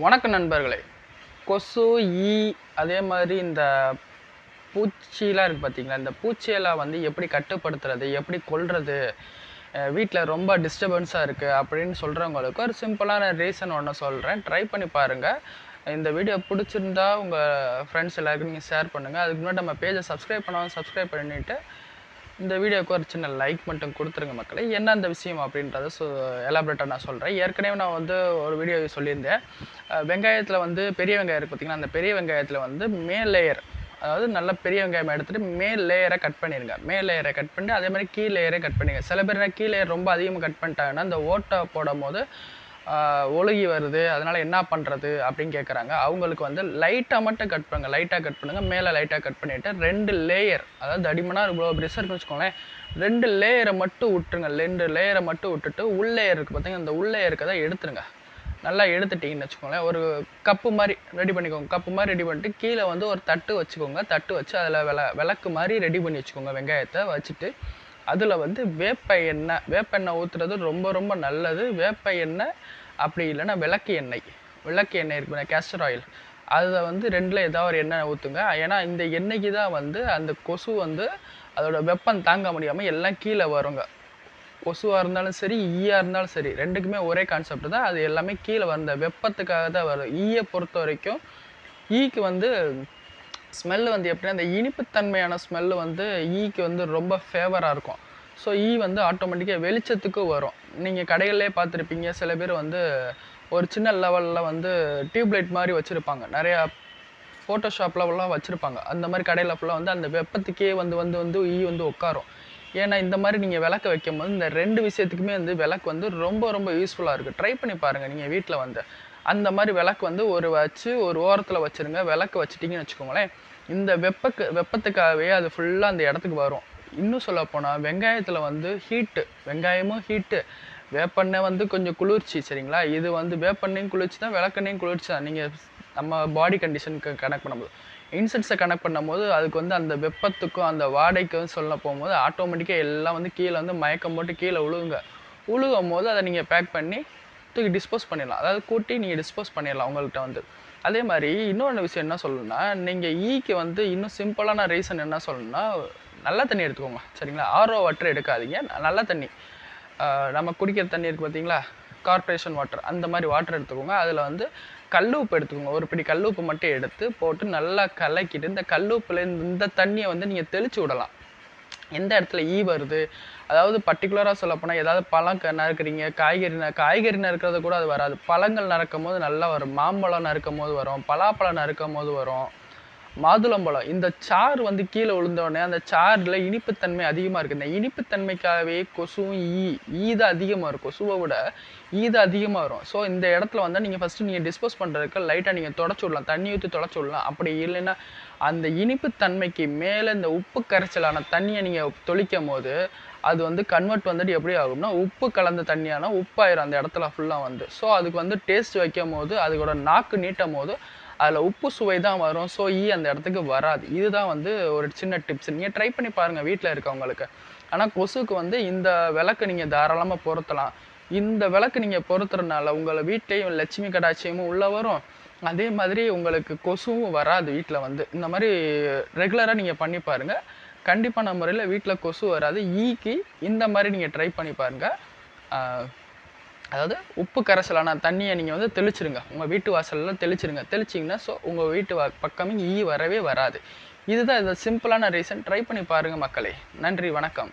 வணக்கம் நண்பர்களே. கொசு ஈ அதே மாதிரி இந்த பூச்சிலாம் இருக்குது பார்த்தீங்களா இந்த பூச்சியெல்லாம் வந்து எப்படி கட்டுப்படுத்துறது எப்படி கொள்வது வீட்டில் ரொம்ப டிஸ்டர்பன்ஸாக இருக்குது அப்படின்னு சொல்கிறவங்களுக்கு ஒரு சிம்பிளான ரீசன் ஒன்று சொல்கிறேன் ட்ரை பண்ணி பாருங்கள் இந்த வீடியோ பிடிச்சிருந்தா உங்கள் ஃப்ரெண்ட்ஸ் எல்லாருக்கும் நீங்கள் ஷேர் பண்ணுங்கள் அதுக்கு முன்னாடி நம்ம பேஜை சப்ஸ்கிரைப் பண்ணாமல் சப்ஸ்கிரைப் பண்ணிவிட்டு இந்த வீடியோக்கு ஒரு சின்ன லைக் மட்டும் கொடுத்துருங்க மக்களே. என்ன அந்த விஷயம் அப்படின்றத சொ எலாபரேட்டாக நான் சொல்கிறேன் ஏற்கனவே நான் வந்து ஒரு வீடியோ சொல்லியிருந்தேன். வெங்காயத்தில் வந்து பெரிய வெங்காயம் இருக்குது பார்த்தீங்கன்னா அந்த பெரிய வெங்காயத்தில் வந்து மேல் லேயர் அதாவது நல்ல பெரிய வெங்காயம் எடுத்துகிட்டு மேல் லேயரை கட் பண்ணிடுங்க மேல் லேயரை கட் பண்ணிட்டு அதே மாதிரி கீழ் லேயரை கட் பண்ணிடுங்க சில பேர் என்ன கீழ் லேயர் ரொம்ப அதிகமாக கட் பண்ணிட்டாங்கன்னா அந்த ஓட்டை போடும் போது ஒழுகி வருது அதனால் என்ன பண்ணுறது அப்படின்னு கேட்குறாங்க அவங்களுக்கு வந்து லைட்டாக மட்டும் கட் பண்ணுங்க லைட்டாக கட் பண்ணுங்கள் மேலே லைட்டாக கட் பண்ணிவிட்டு ரெண்டு லேயர் அதாவது தடிமனாக இவ்வளோ ப்ரெஷர் இருக்குன்னு வச்சுக்கோங்களேன் ரெண்டு லேயரை மட்டும் விட்டுருங்க ரெண்டு லேயரை மட்டும் விட்டுட்டு உள் இருக்குது பார்த்தீங்கன்னா அந்த உள்ளேயருக்கு தான் எடுத்துருங்க. நல்லா எடுத்துட்டிங்கன்னு வச்சுக்கோங்களேன் ஒரு கப்பு மாதிரி ரெடி பண்ணிக்கோங்க கப்பு மாதிரி ரெடி பண்ணிட்டு கீழே வந்து ஒரு தட்டு வச்சுக்கோங்க தட்டு வச்சு அதில் விள விளக்கு மாதிரி ரெடி பண்ணி வச்சுக்கோங்க வெங்காயத்தை வச்சுட்டு. அதில் வந்து வேப்ப எண்ணெய் வேப்ப எண்ணெய் ஊற்றுறது ரொம்ப ரொம்ப நல்லது. வேப்ப எண்ணெய் அப்படி இல்லைன்னா விளக்கு எண்ணெய். விளக்கு எண்ணெய் இருக்குண்ணே கேஸ்டர் ஆயில் அதை வந்து ரெண்டில் ஏதாவது ஒரு எண்ணெய் ஊற்றுங்க ஏன்னா இந்த எண்ணெய்க்கு தான் வந்து அந்த கொசு வந்து அதோட வெப்பம் தாங்க முடியாமல் எல்லாம் கீழே வருங்க. கொசுவாக இருந்தாலும் சரி ஈயாக இருந்தாலும் சரி ரெண்டுக்குமே ஒரே கான்செப்ட் தான். அது எல்லாமே கீழே வந்த வெப்பத்துக்காக தான் வரும். ஈயை பொறுத்த வரைக்கும் ஈக்கு வந்து ஸ்மெல்லு வந்து எப்படின்னா அந்த இனிப்புத்தன்மையான ஸ்மெல்லு வந்து ஈக்கு வந்து ரொம்ப ஃபேவராக இருக்கும். ஸோ ஈ வந்து ஆட்டோமேட்டிக்காக வெளிச்சத்துக்கு வரும். நீங்கள் கடைகளிலே பார்த்துருப்பீங்க சில பேர் வந்து ஒரு சின்ன லெவலில் வந்து டியூப்லைட் மாதிரி வச்சுருப்பாங்க. நிறையா ஃபோட்டோஷாப்லலாம் வச்சுருப்பாங்க. அந்த மாதிரி கடையில் ஃபுல்லாக வந்து அந்த வெப்பத்துக்கே வந்து வந்து வந்து ஈ வந்து உட்காரும். ஏன்னா இந்த மாதிரி நீங்கள் விளக்கு வைக்கும் போது இந்த ரெண்டு விஷயத்துக்குமே வந்து விளக்கு வந்து ரொம்ப ரொம்ப யூஸ்ஃபுல்லாக இருக்குது ட்ரை பண்ணி பாருங்கள் நீங்கள் வீட்டில் வந்து. அந்த மாதிரி விளக்கு வந்து ஒரு வச்சு ஒரு ஓரத்தில் வச்சுருங்க. விளக்கு வச்சிட்டிங்கன்னு வச்சுக்கோங்களேன். இந்த வெப்பக்கு வெப்பத்துக்காகவே அது ஃபுல்லாக அந்த இடத்துக்கு வரும். இன்னும் சொல்ல போனால் வெங்காயத்தில் வந்து ஹீட்டு வெங்காயமும் ஹீட்டு வேப்பெண்ணெய் வந்து கொஞ்சம் குளிர்ச்சி சரிங்களா? இது வந்து வேப்பெண்ணையும் குளிர்ச்சி தான் விளக்கெண்ணையும் குளிர்ச்சி தான் நீங்கள் நம்ம பாடி கண்டிஷனுக்கு கனெக்ட் பண்ணும்போது. இன்செட்ஸை கனெக்ட் பண்ணும்போது அதுக்கு வந்து அந்த வெப்பத்துக்கும் அந்த வாடைக்கும் சொல்ல போகும்போது ஆட்டோமேட்டிக்காக எல்லாம் வந்து கீழே வந்து மயக்கம் போட்டு கீழே உழுவுங்க. உழுகும் போது அதை நீங்கள் பேக் பண்ணி தூக்கி டிஸ்போஸ் பண்ணிடலாம். அதாவது கூட்டி நீங்கள் டிஸ்போஸ் பண்ணிடலாம் உங்கள்கிட்ட வந்து. அதே மாதிரி இன்னொன்று விஷயம் என்ன சொல்லணும்னா நீங்கள் ஈக்கு வந்து இன்னும் சிம்பிளான ரீசன் என்ன சொல்லணும்னா நல்ல தண்ணி எடுத்துக்கோங்க. சரிங்களா? ஆர்ஓ வாட்டர் எடுக்காதீங்க. நல்ல தண்ணி. நம்ம குடிக்கிற தண்ணி இருக்குது பார்த்தீங்களா கார்ப்ரேஷன் வாட்டர் அந்த மாதிரி வாட்டர் எடுத்துக்கோங்க. அதில் வந்து கல்லுப்பு எடுத்துக்கோங்க. ஒரு பிடி உப்பு மட்டும் எடுத்து போட்டு நல்லா கலக்கிட்டு இந்த கல்லுப்பில் இந்த தண்ணியை வந்து நீங்கள் தெளிச்சு விடலாம். எந்த இடத்துல ஈ வருது? அதாவது பர்டிகுலராக சொல்லப்போனால் ஏதாவது பழம் நறுக்கிறீங்க காய்கறி ந காய்கறி நறுக்கிறது கூட அது வராது. பழங்கள் நறுக்கும் போது நல்லா வரும். மாம்பழம் நறுக்கும் போது வரும். பலாப்பழம் நறுக்கும் போது வரும். மாதுளம்பழம். இந்த சாறு வந்து கீழே விழுந்தோடனே அந்த சாறில் இனிப்புத்தன்மை அதிகமாக இருக்குது இந்த இனிப்புத்தன்மைக்காகவே கொசுவும் ஈ ஈ தான் அதிகமாக இருக்கும் கொசுவை விட ஈ தான் அதிகமாக வரும். ஸோ இந்த இடத்துல வந்து நீங்கள் ஃபஸ்ட்டு நீங்கள் டிஸ்போஸ் பண்ணுறதுக்கு லைட்டாக நீங்கள் தொடச்சி விடலாம். தண்ணி ஊற்றி தொடச்சி விடலாம். அப்படி இல்லைன்னா அந்த இனிப்புத்தன்மைக்கு மேலே இந்த உப்பு கரைச்சலான தண்ணியை நீங்கள் தொளிக்கும் போது அது வந்து கன்வெர்ட் வந்துட்டு எப்படி ஆகும்னா உப்பு கலந்த தண்ணியானால் உப்பாயிரும். அந்த இடத்துல ஃபுல்லாக வந்து. ஸோ அதுக்கு வந்து டேஸ்ட் வைக்கும் போது அதுக்கோட நாக்கு நீட்டும் போது அதில் உப்பு சுவை தான் வரும். ஸோ ஈ e அந்த இடத்துக்கு வராது. இதுதான் வந்து ஒரு சின்ன டிப்ஸ் நீங்கள் ட்ரை பண்ணி பாருங்கள் வீட்டில் இருக்கவங்களுக்கு. ஆனால் கொசுக்கு வந்து இந்த விளக்கு நீங்கள் தாராளமாக பொருத்தலாம். இந்த விளக்கு நீங்கள் பொருத்துறதுனால உங்களை வீட்லேயும் லட்சுமி கடாட்சியமும் உள்ளே வரும். அதே மாதிரி உங்களுக்கு கொசுவும் வராது வீட்டில் வந்து. இந்த மாதிரி ரெகுலராக நீங்கள் பண்ணி பாருங்கள் கண்டிப்பான முறையில் வீட்டில் கொசு வராது. E ஈக்கு இந்த மாதிரி நீங்கள் ட்ரை பண்ணி பாருங்கள் அதாவது உப்பு கரைசலான தண்ணியை நீங்கள் வந்து தெளிச்சிருங்க. உங்கள் வீட்டு வாசலில் தெளிச்சிருங்க. தெளிச்சிங்கன்னா ஸோ உங்கள் வீட்டு வா பக்கமே ஈ வரவே வராது. இதுதான் இந்த சிம்பிளான ரீசன் ட்ரை பண்ணி பாருங்கள் மக்களே. நன்றி வணக்கம்.